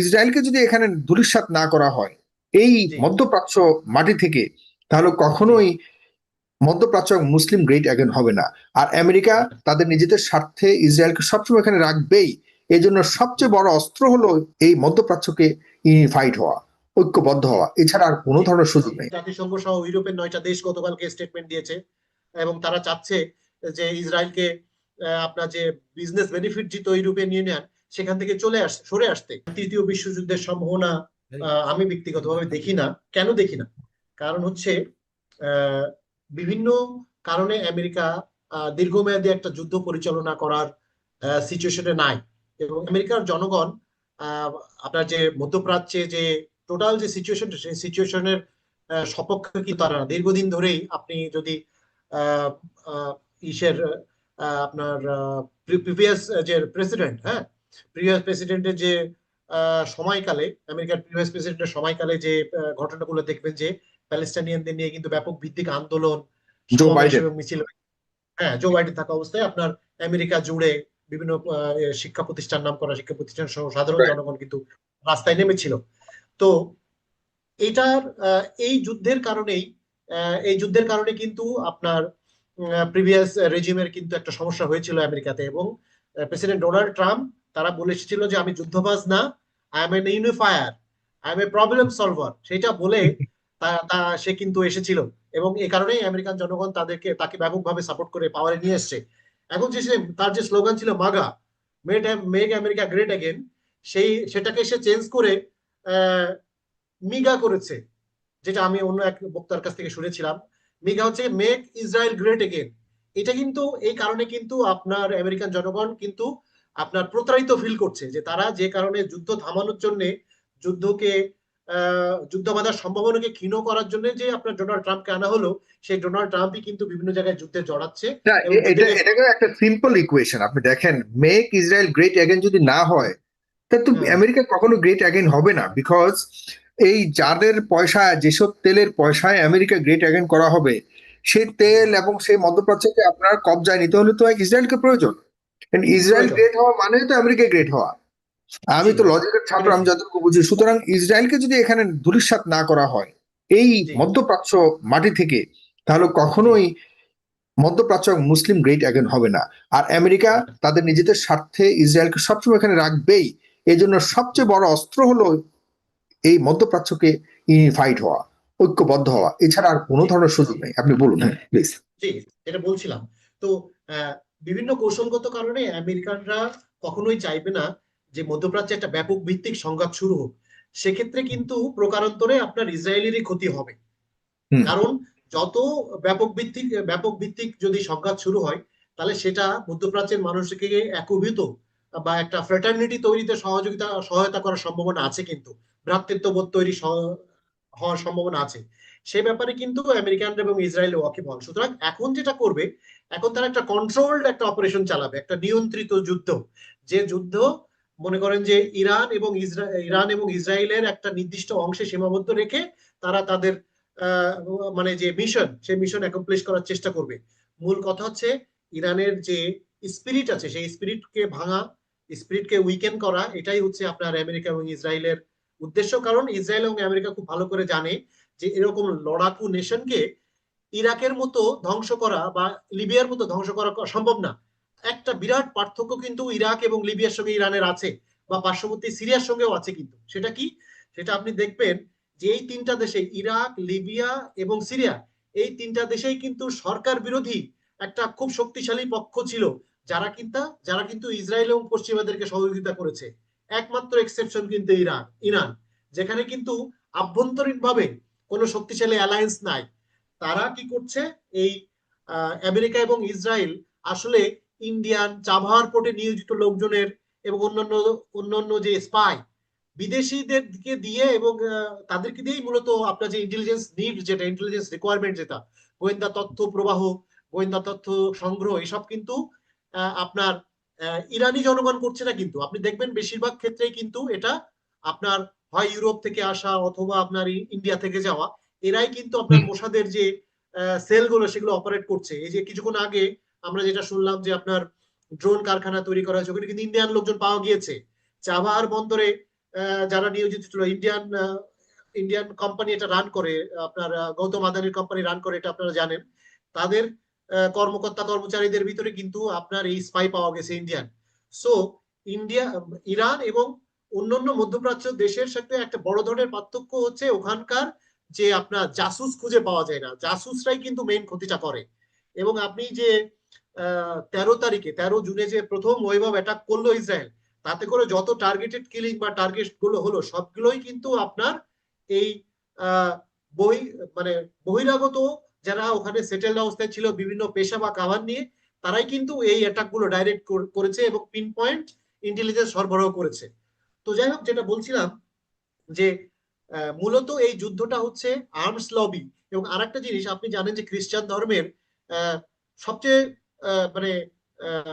ইসরায়েলকে যদি এখানে ধূলিসাৎ না করা হয় এই মধ্যপ্রাচ্য মাটি থেকে তাহলে কখনোই মধ্যপ্রাচ্য মুসলিম গ্রেট অ্যাগেন হবে না। আর আমেরিকা তাদের নিজেদের স্বার্থে ইসরায়েলকে সবসময় এখানে রাখবেই। এই জন্য সবচেয়ে বড় অস্ত্র হলো এই মধ্যপ্রাচ্যকে ইউনিফাইড হওয়া ঐক্যবদ্ধ হওয়া। এছাড়া আর কোনো ধরনের সুযোগ নেই। জাতিসংঘ সহ ইউরোপের নয়টা দেশ গতকালকে স্টেটমেন্ট দিয়েছে এবং তারা চাচ্ছে যে ইসরায়েলকে আপনার যে বিজনেস বেনিফিট দিত ইউরোপিয়ান ইউনিয়ন সেখান থেকে চলে আস সরে আসতে। তৃতীয় বিশ্বযুদ্ধের সম্ভাবনা আমি ব্যক্তিগতভাবে দেখি না। কেন দেখি না? কারণ হচ্ছে বিভিন্ন কারণে আমেরিকা দীর্ঘমেয়াদী একটা যুদ্ধ পরিচালনা করার সিচুয়েশনে নাই। এবং আমেরিকার জনগণ আহ, আপনার যে মধ্যপ্রাচ্যে যে টোটাল যে সিচুয়েশন সেই সিচুয়েশনের সপক্ষে কি তারা না। দীর্ঘদিন ধরেই আপনি যদি ইসের আহ, আপনার প্রিভিয়াস যে প্রেসিডেন্ট হ্যাঁ? প্রিভিয়াস প্রেসিডেন্টের যে আহ, সময়কালে আমেরিকার প্রিভিয়াস প্রেসিডেন্টের সময়কালে যে ঘটনাগুলো দেখবেন যে প্যালেস্টাইনিয়ানদের নিয়ে কিন্তু ব্যাপক ভিত্তিক আন্দোলন। এবং মিছিল হ্যাঁ জো বাইডেন থাকা অবস্থায় আপনার আমেরিকা জুড়ে বিভিন্ন শিক্ষা প্রতিষ্ঠান নাম করা শিক্ষা প্রতিষ্ঠান সহ সাধারণ জনগণ কিন্তু রাস্তায় নেমেছিল। তো এটার এই যুদ্ধের কারণেই এই যুদ্ধের কারণে কিন্তু আপনার প্রিভিয়াস রেজিমের কিন্তু একটা সমস্যা হয়েছিল আমেরিকাতে এবং প্রেসিডেন্ট ডোনাল্ড ট্রাম্প তারা বলে এসেছিল যে আমি যুদ্ধবাজ না I am an unifier I am a problem solver সেটা বলে সে কিন্তু এসেছিল। এবং এই কারণেই আমেরিকান জনগণ তাদেরকে, তাকে ব্যাপকভাবে সাপোর্ট করে পাওয়ারে নিয়ে এসছে। এখন যে তার যে স্লোগান ছিল MAGA made make America great again সেই, সেটাকে সে চেঞ্জ করে মিগা করেছে। যেটা আমি অন্য এক বক্তার কাছ থেকে শুনেছিলাম। মিগা হচ্ছে মেক ইসরায়েল গ্রেট এগেন এটা কিন্তু, এই কারণে কিন্তু আপনার আমেরিকান জনগণ কিন্তু আপনার প্রতারিত ফিল করছে যে তারা যে কারণে যুদ্ধ থামানোর জন্য যুদ্ধকে যুদ্ধ বাঁধার সম্ভাবনাকে ক্ষীণ করার জন্য যে আপনার ডোনাল্ড ট্রাম্পকে আনা হলো সেই ডোনাল্ড ট্রাম্পই কিন্তু বিভিন্ন জায়গায় যুদ্ধে জড়াচ্ছে এটা এটাকে একটা সিম্পল ইকুয়েশন আপনি দেখেন মেক ইসরায়েল গ্রেট অ্যাগেন যদি না হয় তো হুম। আমেরিকা কখনো গ্রেট অ্যাগেন হবে না বিকজ এই যাদের পয়সা যেসব তেলের পয়সায় আমেরিকা গ্রেট অ্যাগেন করা হবে সেই তেল এবং সেই মধ্যপ্রাচ্যকে আপনার কবজায় নিতে হলে তো ইসরায়েলকে প্রয়োজন ইসরায়েল। গ্রেট হওয়া মানে তো আমেরিকা গ্রেট হওয়া। আমি তো। লজিকের ছাত্র আমি যতটুকু বুঝি সুতরাং ইসরায়েলকে যদি এখানে ধূলিসাৎ না করা হয় এই মধ্যপ্রাচ্য মাটি থেকে তাহলে কখনোই মধ্যপ্রাচ্য মুসলিম গ্রেট অ্যাগেন হবে না। আর আমেরিকা তাদের নিজেদের স্বার্থে ইসরায়েলকে সবসময় এখানে রাখবেই। এই জন্য সবচেয়ে বড় অস্ত্র হলো এই মধ্যপ্রাচ্যকে ইউনিফাইড হওয়া ঐক্যবদ্ধ হওয়া। এছাড়া আর কোনো ধরনের সুযোগ নেই। আপনি বলুন। প্লিজ যেটা বলছিলাম। তো বিভিন্ন কৌশলগত কারণে আমেরিকানরা কখনোই চাইবে না যে মধ্যপ্রাচ্যে একটা ব্যাপক ভিত্তিক সংঘাত শুরু হোক। সেক্ষেত্রে কিন্তু প্রকারান্তরে আপনার ইসরায়েলেরই ক্ষতি হবে। কারণ যত ব্যাপক ভিত্তিক ব্যাপক ভিত্তিক যদি সংঘাত শুরু হয় তাহলে সেটা মধ্যপ্রাচ্যের মানুষকে একীভূত বা একটা ফ্রেটার্নিটি তৈরিতে সহযোগিতা সহায়তা করার সম্ভাবনা আছে কিন্তু। ভ্রাতৃত্ববোধ তৈরি হওয়ার সম্ভাবনা আছে। সে ব্যাপারে কিন্তু আমেরিকানরা এবং ইসরায়েল ওয়াকিবহল সুতরাং এখন যেটা করবে, এখন তারা একটা কন্ট্রোলড একটা অপারেশন চালাবে, একটা নিয়ন্ত্রিত যুদ্ধ। যে যুদ্ধ, মনে করেন যে ইরান এবং ইরান এবং ইসরায়েলের একটা নির্দিষ্ট অংশে সীমাবদ্ধ রেখে তারা তাদের মানে যে মিশন সেই মিশন অ্যাকমপ্লিশ করার চেষ্টা করবে। মূল কথা হচ্ছে, ইরানের যে স্পিরিট আছে, সেই স্পিরিটকে ভাঙা স্পিরিটকে উইকেন করা, এটাই হচ্ছে আপনার আমেরিকা এবং ইসরায়েলের উদ্দেশ্য কারণ ইসরায়েল এবং আমেরিকা খুব ভালো করে জানে যে এরকম লড়াকু নেশনকে ইরাকের মতো ধ্বংস করা বা লিবিয়ার মতো ধ্বংস করা সম্ভব না। একটা বিরাট পার্থক্য কিন্তু ইরাক এবং লিবিয়ার সঙ্গে ইরানের আছে বা পার্শ্ববর্তী সিরিয়ার সঙ্গেও আছে কিন্তু। সেটা কি? সেটা আপনি দেখবেন যে এই তিনটা দেশে ইরাক, লিবিয়া এবং সিরিয়া, এই তিনটা দেশেই কিন্তু সরকার বিরোধী একটা খুব শক্তিশালী পক্ষ ছিল। যারা কিন্তু? যারা কিন্তু ইসরায়েল এবং পশ্চিমাদেরকে সহযোগিতা করেছে। একমাত্র এক্সেপশন কিন্তু ইরান ইরান, যেখানে কিন্তু আভ্যন্তরীণভাবে কোনো শক্তিশালী অ্যালায়েন্স নাই। তারা কি করছে? এই আমেরিকা এবং ইসরায়েল আসলে ইন্ডিয়ান চাভার পোর্টে নিয়োজিত লোকজনের এবং অন্যান্য অন্যান্য যে স্পাই বিদেশিদেরকে দিয়ে এবং তাদেরকে দিয়েই মূলত আপনার যে ইন্টেলিজেন্স নিড যেটা ইন্টেলিজেন্স রিকোয়ারমেন্ট যেটা, গোয়েন্দা তথ্য প্রবাহ, গোয়েন্দা তথ্য সংগ্রহ, এসব কিন্তু আপনার ইরানি জনগণ করছে না কিন্তু। আপনি দেখবেন বেশিরভাগ ক্ষেত্রেই কিন্তু এটা আপনার হয় ইউরোপ থেকে আসা অথবা আপনার ইন্ডিয়া থেকে যাওয়া। এরাই কিন্তু আপনার। মোসাদের যে সেলগুলো সেগুলো অপারেট করছে। এই যে কিছুক্ষণ আগে আমরা যেটা শুনলাম যে আপনার ড্রোন কারখানা তৈরি করা হয়েছে, ওখানে কিন্তু ইন্ডিয়ান লোকজন পাওয়া গিয়েছে। চাবাহার বন্দরে যারা নিয়োজিত ছিল ইন্ডিয়ান ইন্ডিয়ান কোম্পানি এটা রান করে, আপনার গৌতম আদানির কোম্পানি রান করে এটা আপনারা জানেন। তাদের কর্মকর্তা কর্মচারীদের ভিতরে কিন্তু আপনার এই স্পাই পাওয়া গেছে ইন্ডিয়ান সো ইন্ডিয়া ইরান এবং অন্যান্য মধ্যপ্রাচ্য দেশের সাথে একটা বড় ধরনের পার্থক্য হচ্ছে ওখানকার যে আপনার জাসুস খুঁজে পাওয়া যায় না। জাসুসরাই কিন্তু মেইন ক্ষতিটা করে। এবং আপনি যে তেরো তারিখে, তেরো জুনে যে প্রথম ওয়েভ অ্যাটাক করল ইসরায়েল, তাতে করে যত টার্গেটেড কিলিং বা টার্গেটগুলো হলো, সবগুলোই কিন্তু আপনার এই বহি মানে বহিরাগত যারা ওখানে সেটেল অবস্থায় ছিল বিভিন্ন পেশা বা কাভার নিয়ে তারাই কিন্তু এই অ্যাটাকগুলো ডাইরেক্ট করেছে এবং পিন পয়েন্ট ইন্টেলিজেন্স সরবরাহ করেছে। তো যাই হোক যেটা বলছিলাম যে মূলত এই যুদ্ধটা হচ্ছে আর্মস লবি এবং আরেকটা জিনিস আপনি জানেন যে খ্রিস্টান ধর্মের সবচেয়ে মানে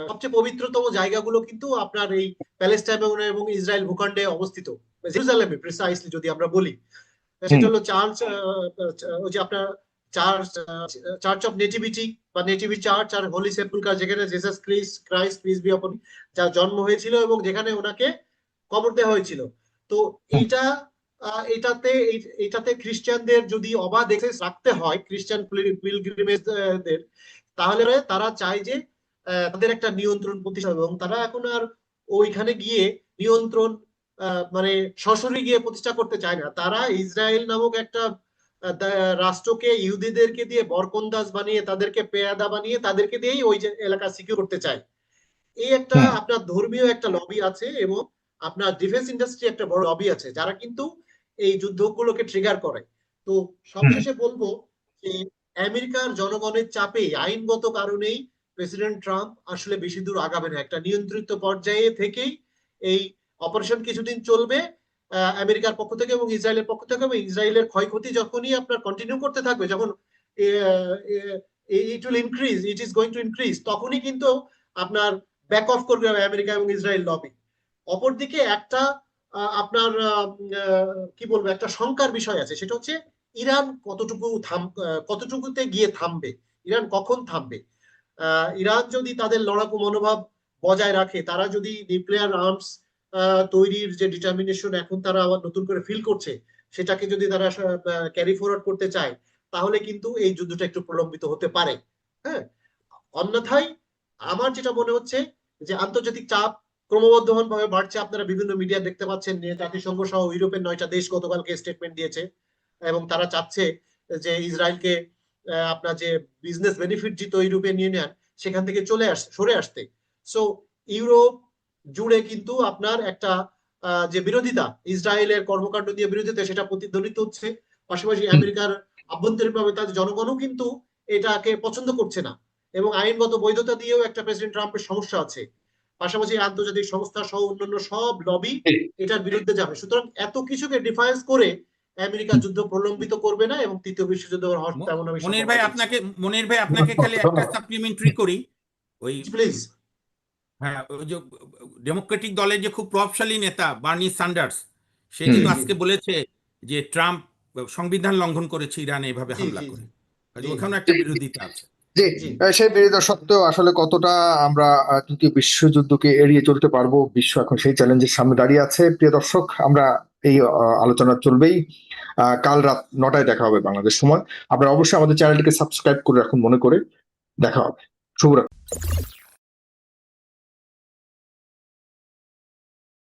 সবচেয়ে পবিত্রতম জায়গাগুলো কিন্তু আপনার এই প্যালেস্টাইন এবং এবং ইসরায়েল ভূখণ্ডে অবস্থিত। জেরুজালেমে প্রিসাইসলি যদি আমরা বলি। সেটা হলো চার্চ ওই যে আপনার চার্চ চার্চ অফ নেটিভিটি বা নেটিভি চার্চ আর হোলি সেপুলকার যেখানে Jesus Chris Christ Chris be upon যার জন্ম হয়েছিল এবং যেখানে ওনাকে কবর দেওয়া হয়েছিল। তো আহ, এটাতে এটাতে খ্রিস্টানদের যদি অবাধ এক্সেস রাখতে হয় খ্রিস্টান পিলগ্রিমেজদের তাহলে তারা চায় যে তাদের একটা নিয়ন্ত্রণ প্রতিষ্ঠা এবং তারা এখন আর ওইখানে গিয়ে নিয়ন্ত্রণ মানে সরাসরি গিয়ে প্রতিষ্ঠা করতে চায় না। তারা ইসরায়েল নামক একটা রাষ্ট্রকে ইহুদিদেরকে দিয়ে বরকন্দাজ বানিয়ে তাদেরকে পেয়াদা বানিয়ে তাদেরকে দিয়েই ওই যে এলাকা সিকিউর করতে চায়। এই একটা আপনার ধর্মীয় একটা লবি আছে এবং আপনার ডিফেন্স ইন্ডাস্ট্রি একটা বড় লবি আছে যারা কিন্তু এই যুদ্ধগুলোকে ট্রিগার করে। তো সবশেষে বলব যে আমেরিকার জনগণের চাপে আইনগত কারণেই প্রেসিডেন্ট ট্রাম্প আসলে বেশি দূর আগাবে না। একটা নিয়ন্ত্রিত পর্যায়ে থেকেই এই অপারেশন কিছুদিন চলবে। আমেরিকার পক্ষ থেকে এবং ইসরায়েলের পক্ষ থেকে এবং ইসরায়েলের ক্ষয়ক্ষতি যখনই আপনার কন্টিনিউ করতে থাকবে, যখন it will increase it is going to increase তখনই কিন্তু আপনার ব্যাক অফ করবে আমেরিকা এবং ইসরায়েল লবি অপরদিকে একটা আপনার কি বলব, একটা শঙ্কার বিষয় আছে, সেটা হচ্ছে ইরান কতটুকু থাম কতটুকুতে গিয়ে থামবে, ইরান কখন থামবে? ইরান যদি তাদের লড়াকু মনোভাব বজায় রাখে, তারা যদি নিউক্লিয়ার আর্মস তৈরির যে ডিটারমিনেশন এখন তারা আবার নতুন করে ফিল করছে, সেটাকে যদি তারা ক্যারি ফরওয়ার্ড করতে চায়, তাহলে কিন্তু এই যুদ্ধটা একটু প্রলম্বিত হতে পারে। হ্যাঁ? অন্যথায় আমার যেটা মনে হচ্ছে যে আন্তর্জাতিক চাপ ক্রমবর্ধমান ভাবে বাড়ছে। আপনারা বিভিন্ন মিডিয়া দেখতে পাচ্ছেন জাতিসংঘ সহ ইউরোপের নয়টা দেশ গতকালকে স্টেটমেন্ট দিয়েছে এবং তারা চাচ্ছে যে ইসরায়েলকে আপনার যে বিজনেস বেনিফিট দিত ইউরোপিয়ান ইউনিয়ন সেখান থেকে চলে আস, সরে আসতে। সো ইউরোপ জুড়ে কিন্তু আপনার একটা যে বিরোধিতা ইসরায়েলের কর্মকাণ্ড দিয়ে বিরোধিতা সেটা প্রতিধ্বনিত হচ্ছে। পাশাপাশি আমেরিকার আভ্যন্তরীণভাবে তাদের জনগণও কিন্তু এটাকে পছন্দ করছে না এবং আইনগত বৈধতা দিয়েও একটা প্রেসিডেন্ট ট্রাম্পের সমস্যা আছে। পাশাপাশি আন্তর্জাতিক সংস্থা সহ অন্যান্য সব লবি এটার বিরুদ্ধে যাবে। সুতরাং এত কিছুকে ডিফারেন্স করে আমেরিকা যুদ্ধ প্রলম্বিত করবে না এবং তৃতীয় বিশ্বযুদ্ধ হওয়ার তেমন মনির ভাই আপনাকে মনির ভাই আপনাকে খালি একটা সাপ্লিমেন্টারি করি। ওই প্লিজ হ্যাঁ ওই যে ডেমোক্রেটিক দলের যে খুব প্রভাবশালী নেতা বার্নি সান্ডার্স সে। কিন্তু আজকে বলেছে যে ট্রাম্প সংবিধান লঙ্ঘন করেছে ইরানে এভাবে হামলা করে। ওখানে একটা বিরোধিতা আছে। জি। সেই বিরোধিতা সত্ত্বেও আসলে কতটা আমরা আহ, তৃতীয় বিশ্বযুদ্ধকে এড়িয়ে চলতে পারব বিশ্ব এখন সেই চ্যালেঞ্জের সামনে দাঁড়িয়ে আছে। প্রিয় দর্শক আমরা এই আলোচনা চলবেই। আহ, কাল রাত নটায় দেখা হবে বাংলাদেশ সময়। আপনারা অবশ্যই আমাদের চ্যানেলটিকে সাবস্ক্রাইব করে রাখুন মনে করে। দেখা হবে। শুভরাত্রি।